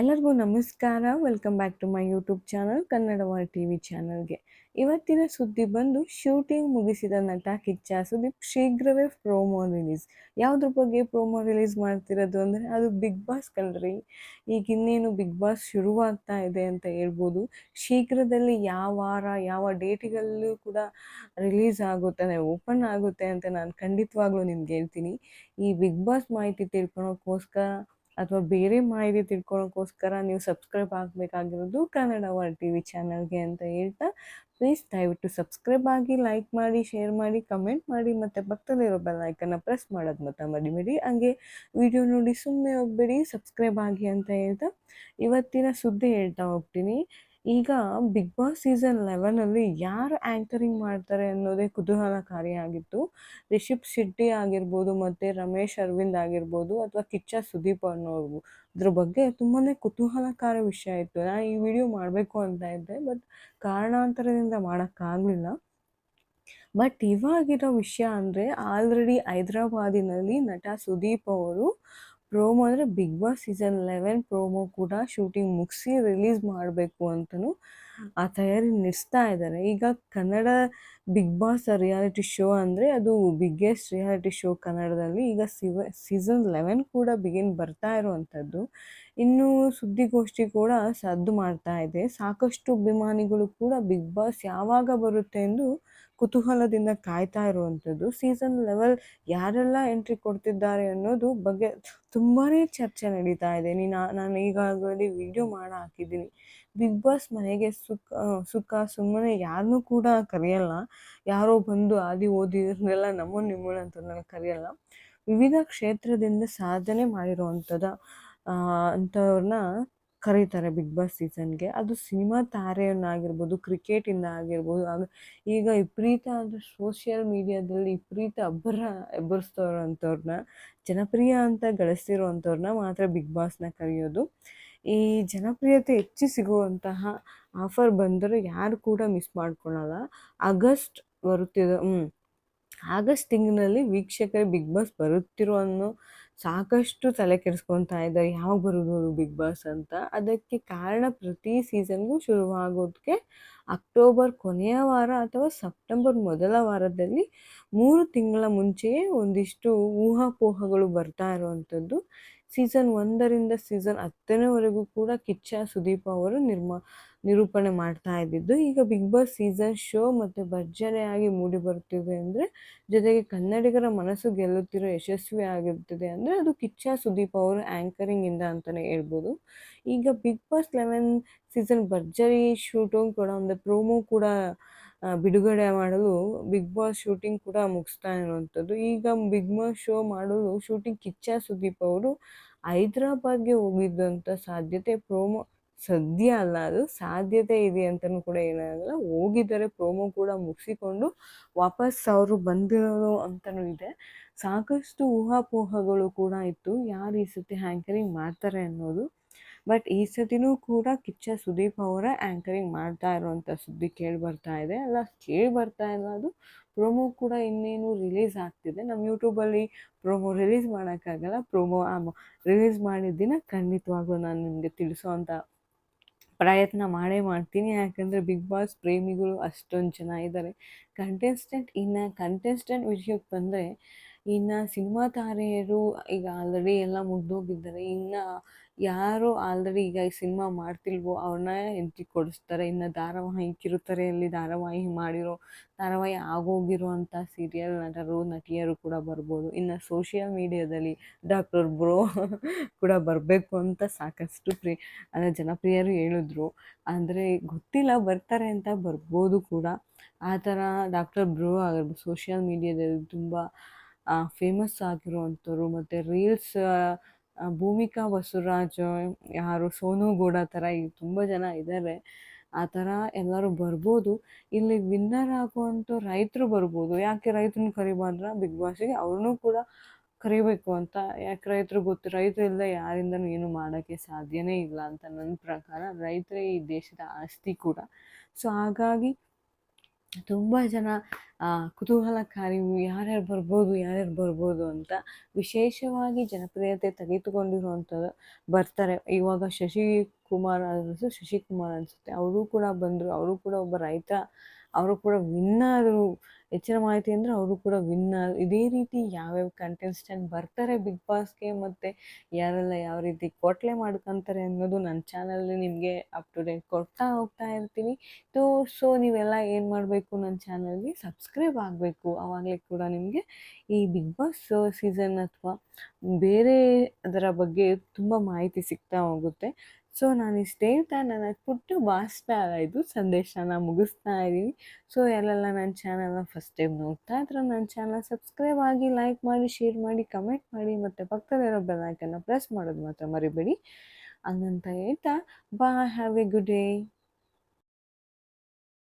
ಎಲ್ಲರಿಗೂ ನಮಸ್ಕಾರ. Welcome back to my YouTube channel ಕನ್ನಡವ T V ಚಾನಲ್ಗೆ ಇವತ್ತಿನ ಸುದ್ದಿ ಬಂದು ಶೂಟಿಂಗ್ ಮುಗಿಸಿದ ನಟ ಕಿಚ್ಚ ಸುದೀಪ್ ಶೀಘ್ರವೇ ಪ್ರೋಮೋ ರಿಲೀಸ್ ಯಾವುದ್ರ ಬಗ್ಗೆ ಪ್ರೋಮೋ ರಿಲೀಸ್ ಮಾಡ್ತಿರೋದು ಅಂದರೆ, ಅದು ಬಿಗ್ ಬಾಸ್ ಕಣ್ರಿ. ಈಗ ಇನ್ನೇನು ಬಿಗ್ ಬಾಸ್ ಶುರುವಾಗ್ತಾ ಇದೆ ಅಂತ ಹೇಳ್ಬೋದು. ಶೀಘ್ರದಲ್ಲಿ ಯಾವ ವಾರ, ಯಾವ ಡೇಟಿಗಲ್ಲೂ ಕೂಡ ರಿಲೀಸ್ ಆಗುತ್ತೆ ಓಪನ್ ಆಗುತ್ತೆ ಅಂತ ನಾನು ಖಂಡಿತವಾಗ್ಲೂ ನಿಮ್ಗೆ ಹೇಳ್ತೀನಿ. ಈ ಬಿಗ್ ಬಾಸ್ ಮಾಹಿತಿ ತಿಳ್ಕೊಳೋಕ್ಕೋಸ್ಕರ ಅಥವಾ ಬೇರೆ ಮಾಹಿತಿ ತಿಳ್ಕೊಳೋಕ್ಕೋಸ್ಕರ ನೀವು ಸಬ್ಸ್ಕ್ರೈಬ್ ಆಗಬೇಕಾಗಿರೋದು ಕನ್ನಡ ವರ್ ಟಿ ವಿ ಚಾನಲ್ಗೆ ಅಂತ ಹೇಳ್ತಾ ಪ್ಲೀಸ್ ದಯವಿಟ್ಟು ಸಬ್ಸ್ಕ್ರೈಬ್ ಆಗಿ ಲೈಕ್ ಮಾಡಿ ಶೇರ್ ಮಾಡಿ ಕಮೆಂಟ್ ಮಾಡಿ, ಮತ್ತು ಪಕ್ಕದಲ್ಲಿರೋ ಬೆಲ್ ಐಕನ್ನ ಪ್ರೆಸ್ ಮಾಡೋದು ಮತ್ತು ಮರಿಬೇಡಿ. ಹಾಗೆ ವಿಡಿಯೋ ನೋಡಿ ಸುಮ್ಮನೆ ಹೋಗ್ಬೇಡಿ, ಸಬ್ಸ್ಕ್ರೈಬ್ ಆಗಿ ಅಂತ ಹೇಳ್ತಾ, ಇವತ್ತಿನ ಸುದ್ದಿ ಹೇಳ್ತಾ ಹೋಗ್ತೀನಿ. ಈಗ ಬಿಗ್ ಬಾಸ್ ಸೀಸನ್ ಲೆವೆನಲ್ಲಿ ಯಾರು ಆ್ಯಂಕರಿಂಗ್ ಮಾಡ್ತಾರೆ ಅನ್ನೋದೇ ಕುತೂಹಲಕಾರಿಯಾಗಿತ್ತು. ರಿಷಬ್ ಶೆಟ್ಟಿ ಆಗಿರ್ಬೋದು ಮತ್ತೆ ರಮೇಶ್ ಅರವಿಂದ್ ಆಗಿರ್ಬೋದು ಅಥವಾ ಕಿಚ್ಚ ಸುದೀಪ್ ಅನ್ನೋರು. ಅದ್ರ ಬಗ್ಗೆ ತುಂಬಾ ಕುತೂಹಲಕಾರಿ ವಿಷಯ ಇತ್ತು. ನಾನು ಈ ವಿಡಿಯೋ ಮಾಡಬೇಕು ಅಂತ ಇದ್ದೆ ಬಟ್ ಕಾರಣಾಂತರದಿಂದ ಮಾಡೋಕ್ಕಾಗಲಿಲ್ಲ. ಬಟ್ ಇವಾಗಿರೋ ವಿಷಯ ಅಂದರೆ ಆಲ್ರೆಡಿ ಹೈದ್ರಾಬಾದಿನಲ್ಲಿ ನಟ ಸುದೀಪ್ ಅವರು ಪ್ರೋಮೋ ಅಂದರೆ Bigg Boss season eleven promo ಕೂಡ ಶೂಟಿಂಗ್ ಮುಗಿಸಿ ರಿಲೀಸ್ ಮಾಡಬೇಕು ಅಂತಲೂ ಆ ತಯಾರಿ ನಡೆಸ್ತಾ ಇದ್ದಾರೆ ಈಗ Kannada Bigg Boss reality show ಅಂದರೆ ಅದು ಬಿಗ್ಗೆಸ್ಟ್ ರಿಯಾಲಿಟಿ ಶೋ ಕನ್ನಡದಲ್ಲಿ. ಈಗ ಸಿವ ಸೀಸನ್ ಲೆವೆನ್ ಕೂಡ ಬಿಗಿನ್ ಬರ್ತಾ ಇರುವಂಥದ್ದು ಇನ್ನು ಸುದ್ದಿಗೋಷ್ಠಿ ಕೂಡ ಸದ್ದು ಮಾಡ್ತಾ ಇದೆ. ಸಾಕಷ್ಟು ಅಭಿಮಾನಿಗಳು ಕೂಡ ಬಿಗ್ ಬಾಸ್ ಯಾವಾಗ ಬರುತ್ತೆ ಎಂದು ಕುತೂಹಲದಿಂದ ಕಾಯ್ತಾ ಇರುವಂಥದ್ದು ಸೀಸನ್ ಲೆವೆಲ್ ಯಾರೆಲ್ಲ ಎಂಟ್ರಿ ಕೊಡ್ತಿದ್ದಾರೆ ಅನ್ನೋದು ಬಗ್ಗೆ ತುಂಬಾ ಚರ್ಚೆ ನಡೀತಾ ಇದೆ. ನೀನು ನಾನು ಈಗಾಗಲೇ ವಿಡಿಯೋ ಮಾಡಿ ಹಾಕಿದ್ದೀನಿ. ಬಿಗ್ ಬಾಸ್ ಮನೆಗೆ ಸುಖ ಸುಖ ಸುಮ್ಮನೆ ಯಾರನ್ನು ಕೂಡ ಕರೆಯಲ್ಲ. ಯಾರೋ ಬಂದು ಆದಿ ಓದಿದ್ರನ್ನೆಲ್ಲ ನಮ್ಮನ್ನು ನಿಮ್ಮನ್ನು ಅಂತ ಕರೆಯಲ್ಲ. ವಿವಿಧ ಕ್ಷೇತ್ರದಿಂದ ಸಾಧನೆ ಮಾಡಿರುವಂಥದ್ದು ಅಂಥವ್ರನ್ನ ಕರೀತಾರೆ ಬಿಗ್ ಬಾಸ್ ಸೀಸನ್ಗೆ. ಅದು ಸಿನಿಮಾ ತಾರೆಯನ್ನಾಗಿರ್ಬೋದು, ಕ್ರಿಕೆಟಿಂದ ಆಗಿರ್ಬೋದು, ಆಗ ಈಗ ವಿಪರೀತ ಅಂದರೆ ಸೋಷಿಯಲ್ ಮೀಡಿಯಾದಲ್ಲಿ ವಿಪರೀತ ಅಬ್ಬರ ಎಬ್ಬರಿಸ್ತವ್ರಂಥವ್ರನ್ನ, ಜನಪ್ರಿಯ ಅಂತ ಗಳಿಸಿರುವಂಥವ್ರನ್ನ ಮಾತ್ರ ಬಿಗ್ ಬಾಸ್ನ ಕರೆಯೋದು. ಈ ಜನಪ್ರಿಯತೆ ಹೆಚ್ಚು ಸಿಗುವಂತಹ ಆಫರ್ ಬಂದರೂ ಯಾರು ಕೂಡ ಮಿಸ್ ಮಾಡ್ಕೊಳಲ್ಲ. ಆಗಸ್ಟ್ ಬರುತ್ತಿದೆ ಹ್ಞೂ ಆಗಸ್ಟ್ ತಿಂಗಳಲ್ಲಿ ವೀಕ್ಷಕರು ಬಿಗ್ ಬಾಸ್ ಬರುತ್ತಿರೋ ಅನ್ನೋ ಸಾಕಷ್ಟು ತಲೆ ಕೆಡಿಸ್ಕೊತಾ ಇದ್ದಾರೆ. ಯಾವಾಗ ಬರೋದು ಬಿಗ್ ಬಾಸ್ ಅಂತ. ಅದಕ್ಕೆ ಕಾರಣ ಪ್ರತಿ ಸೀಸನ್ಗೂ ಶುರುವಾಗೋದಕ್ಕೆ ಅಕ್ಟೋಬರ್ ಕೊನೆಯ ವಾರ ಅಥವಾ ಸೆಪ್ಟೆಂಬರ್ ಮೊದಲ ವಾರದಲ್ಲಿ ಮೂರು ತಿಂಗಳ ಮುಂಚೆಯೇ ಒಂದಿಷ್ಟು ಊಹಾಪೋಹಗಳು ಬರ್ತಾ ಇರುವಂಥದ್ದು. ಸೀಸನ್ ಒಂದರಿಂದ ಸೀಸನ್ ಹತ್ತನೇವರೆಗೂ ಕೂಡ ಕಿಚ್ಚ ಸುದೀಪ್ ಅವರು ನಿರ್ಮಾ, ನಿರೂಪಣೆ ಮಾಡ್ತಾ ಇದ್ದಿದ್ದು. ಈಗ ಬಿಗ್ ಬಾಸ್ ಸೀಸನ್ ಶೋ ಮತ್ತು ಭರ್ಜನೆಯಾಗಿ ಮೂಡಿ ಬರುತ್ತಿದೆ ಅಂದರೆ, ಜೊತೆಗೆ ಕನ್ನಡಿಗರ ಮನಸ್ಸು ಗೆಲ್ಲುತ್ತಿರೋ ಯಶಸ್ವಿ ಆಗಿರ್ತದೆ ಅಂದರೆ ಅದು ಕಿಚ್ಚ ಸುದೀಪ್ ಅವರು ಆ್ಯಂಕರಿಂಗಿಂದ ಅಂತಲೇ ಹೇಳ್ಬೋದು. ಈಗ ಬಿಗ್ ಬಾಸ್ ಲೆವೆನ್ ಸೀಸನ್ ಭರ್ಜರಿ ಶೂಟು ಕೂಡ ಒಂದು ಪ್ರೋಮೋ ಕೂಡ ಬಿಡುಗಡೆ ಮಾಡಲು ಬಿಗ್ ಬಾಸ್ ಶೂಟಿಂಗ್ ಕೂಡ ಮುಗಿಸ್ತಾ ಇರುವಂಥದ್ದು. ಈಗ ಬಿಗ್ ಬಾಸ್ ಶೋ ಮಾಡಲು ಶೂಟಿಂಗ್ ಕಿಚ್ಚ ಸುದೀಪ್ ಅವರು ಹೈದ್ರಾಬಾದ್ಗೆ ಹೋಗಿದ್ದಂಥ ಸಾಧ್ಯತೆ ಪ್ರೋಮೋ, ಸದ್ಯ ಅಲ್ಲ ಅದು, ಸಾಧ್ಯತೆ ಇದೆ ಅಂತಲೂ ಕೂಡ ಏನಾಗಲ್ಲ, ಹೋಗಿದ್ದಾರೆ, ಪ್ರೋಮೋ ಕೂಡ ಮುಗಿಸಿಕೊಂಡು ವಾಪಸ್ ಅವರು ಬಂದಿರೋದು ಅಂತಲೂ ಇದೆ. ಸಾಕಷ್ಟು ಊಹಾಪೋಹಗಳು ಕೂಡ ಇತ್ತು. ಯಾರು ಈ ಸತಿ ಹ್ಯಾಂಕರಿಂಗ್ ಮಾಡ್ತಾರೆ ಅನ್ನೋದು ಬಟ್ ಈ ಸತಿನೂ ಕೂಡ ಕಿಚ್ಚ ಸುದೀಪ್ ಅವರ ಆ್ಯಂಕರಿಂಗ್ ಮಾಡ್ತಾ ಇರೋವಂಥ ಸುದ್ದಿ ಕೇಳಿ ಬರ್ತಾ ಇದೆ. ಅಲ್ಲ, ಕೇಳಿ ಬರ್ತಾ ಇಲ್ಲ ಅದು. ಪ್ರೊಮೋ ಕೂಡ ಇನ್ನೇನು ರಿಲೀಸ್ ಆಗ್ತಿದೆ. ನಮ್ಮ ಯೂಟ್ಯೂಬಲ್ಲಿ ಪ್ರೊಮೋ ರಿಲೀಸ್ ಮಾಡೋಕ್ಕಾಗಲ್ಲ ಪ್ರೋಮೋ ರಿಲೀಸ್ ಮಾಡಿದ ದಿನ ಖಂಡಿತವಾಗ್ಲೂ ನಾನು ನಿಮಗೆ ತಿಳಿಸುವಂಥ ಪ್ರಯತ್ನ ಮಾಡೇ ಮಾಡ್ತೀನಿ. ಯಾಕಂದರೆ ಬಿಗ್ ಬಾಸ್ ಪ್ರೇಮಿಗಳು ಅಷ್ಟೊಂದು ಜನ ಇದ್ದಾರೆ ಕಂಟೆಸ್ಟೆಂಟ್ ಇನ್ನು ಕಂಟೆಸ್ಟೆಂಟ್ ವಿಷಯಕ್ಕೆ ಬಂದರೆ, ಇನ್ನು ಸಿನಿಮಾ ತಾರೆಯರು ಈಗ ಆಲ್ರೆಡಿ ಎಲ್ಲ ಮುಗ್ದೋಗಿದ್ದಾರೆ. ಇನ್ನು ಯಾರು ಆಲ್ರೆಡಿ ಈಗ ಈ ಸಿನಿಮಾ ಮಾಡ್ತಿಲ್ವೋ, ಅವ್ರನ್ನ ಎಂಟ್ರಿ ಕೊಡಿಸ್ತಾರೆ. ಇನ್ನು ಧಾರಾವಾಹಿ ಕಿರುತೆರೆಯಲ್ಲಿ ಧಾರಾವಾಹಿ ಮಾಡಿರೋ, ಧಾರಾವಾಹಿ ಆಗೋಗಿರುವಂಥ ಸೀರಿಯಲ್ ನಟರು, ನಟಿಯರು ಕೂಡ ಬರ್ಬೋದು. ಇನ್ನು ಸೋಷಿಯಲ್ ಮೀಡಿಯಾದಲ್ಲಿ ಡಾಕ್ಟರ್ ಬ್ರೋ ಕೂಡ ಬರಬೇಕು ಅಂತ ಸಾಕಷ್ಟು ಪ್ರಿ ಅಂದರೆ ಜನಪ್ರಿಯರು ಹೇಳಿದ್ರು. ಅಂದರೆ ಗೊತ್ತಿಲ್ಲ, ಬರ್ತಾರೆ ಅಂತ ಬರ್ಬೋದು ಕೂಡ. ಆ ಥರ ಡಾಕ್ಟರ್ ಬ್ರೋ ಆಗಿರ್ಬೋದು ಸೋಷಿಯಲ್ ಮೀಡಿಯಾದಲ್ಲಿ ತುಂಬ ಫೇಮಸ್ ಆಗಿರುವಂಥವ್ರು ಮತ್ತು ರೀಲ್ಸ್ ಭೂಮಿಕಾ ಬಸವರಾಜ್, ಯಾರು ಸೋನು ಗೌಡ ಥರ ಈ ತುಂಬ ಜನ ಇದ್ದಾರೆ ಆ ಥರ ಎಲ್ಲರೂ ಬರ್ಬೋದು. ಇಲ್ಲಿ ವಿನ್ನರ್ ಆಗುವಂಥ ರೈತರು ಬರ್ಬೋದು. ಯಾಕೆ ರೈತರನ್ನ ಕರಿಬಾರ್ದ್ರ ಬಿಗ್ ಬಾಸಿಗೆ ಅವ್ರನ್ನೂ ಕೂಡ ಕರಿಬೇಕು ಅಂತ. ಯಾಕೆ ರೈತರು ಗೊತ್ತು? ರೈತರು ಇಲ್ಲದೆ ಯಾರಿಂದ ಏನು ಮಾಡೋಕ್ಕೆ ಸಾಧ್ಯನೇ ಇಲ್ಲ ಅಂತ ನನ್ನ ಪ್ರಕಾರ ರೈತರೇ ಈ ದೇಶದ ಆಸ್ತಿ ಕೂಡ. ಸೊ ಹಾಗಾಗಿ ತುಂಬ ಜನ ಕುತೂಹಲಕಾರಿ, ಯಾರ್ಯಾರು ಬರ್ಬೋದು ಯಾರ್ಯಾರು ಬರ್ಬೋದು ಅಂತ ವಿಶೇಷವಾಗಿ ಜನಪ್ರಿಯತೆ ತೆಗೆದುಕೊಂಡಿರುವಂಥದ್ದು ಬರ್ತಾರೆ. ಇವಾಗ ಶಶಿ ಕುಮಾರ್ ಅನಿಸು ಶಶಿಕುಮಾರ್ ಅನಿಸುತ್ತೆ ಅವರು ಕೂಡ ಬಂದರು, ಅವರು ಕೂಡ ಒಬ್ಬ ರೈತ, ಅವರು ಕೂಡ ವಿನ್ ಆದರು ಹೆಚ್ಚಿನ ಮಾಹಿತಿ ಅಂದರೆ ಅವರು ಕೂಡ ವಿನ್ ಇದೇ ರೀತಿ ಯಾವ್ಯಾವ ಕಂಟೆಸ್ಟೆಂಟ್ ಬರ್ತಾರೆ ಬಿಗ್ ಬಾಸ್ಗೆ ಮತ್ತು ಯಾರೆಲ್ಲ ಯಾವ ರೀತಿ ಕೊಟ್ಲೆ ಮಾಡ್ಕೊತಾರೆ ಅನ್ನೋದು ನನ್ನ ಚಾನಲಲ್ಲಿ ನಿಮಗೆ ಅಪ್ ಟು ಡೇಟ್ ಕೊಡ್ತಾ ಹೋಗ್ತಾ ಇರ್ತೀನಿ. ತೋ ಸೊ ನೀವೆಲ್ಲ ಏನು ಮಾಡಬೇಕು ನನ್ನ ಚಾನಲ್ಗೆ ಸಬ್ಸ್ಕ್ರೈಬ್ ಆಗಬೇಕು. ಆವಾಗಲೇ ಕೂಡ ನಿಮಗೆ ಈ ಬಿಗ್ ಬಾಸ್ ಸೀಸನ್ ಅಥವಾ ಬೇರೆ ಅದರ ಬಗ್ಗೆ ತುಂಬ ಮಾಹಿತಿ ಸಿಗ್ತಾ ಹೋಗುತ್ತೆ. ಸೊ ನಾನು ಇಷ್ಟು ಹೇಳ್ತಾ ನನ್ನ ಪುಟ್ಟ ಭಾಷಣ ಇದು ಸಂದೇಶನ ಮುಗಿಸ್ತಾ ಇದ್ದೀನಿ. ಸೊ ಎಲ್ಲೆಲ್ಲ ನನ್ನ ಚಾನಲ್ನ ಫಸ್ಟ್ ಟೈಮ್ ನೋಡ್ತಾ ಇದ್ರೆ ನನ್ನ ಚಾನಲ್ ಸಬ್ಸ್ಕ್ರೈಬ್ ಆಗಿ ಲೈಕ್ ಮಾಡಿ ಶೇರ್ ಮಾಡಿ ಕಮೆಂಟ್ ಮಾಡಿ ಮತ್ತು ಪಕ್ಕದಲ್ಲಿರೋ ಬೆಲ್ಲೈಕನ್ನ ಪ್ರೆಸ್ ಮಾಡೋದು ಮಾತ್ರ ಮರಿಬೇಡಿ. ಹಂಗಂತ ಹೇಳ್ತಾ ಬಾ ಹ್ಯಾವ್ ಎ ಗುಡ್ ಡೇ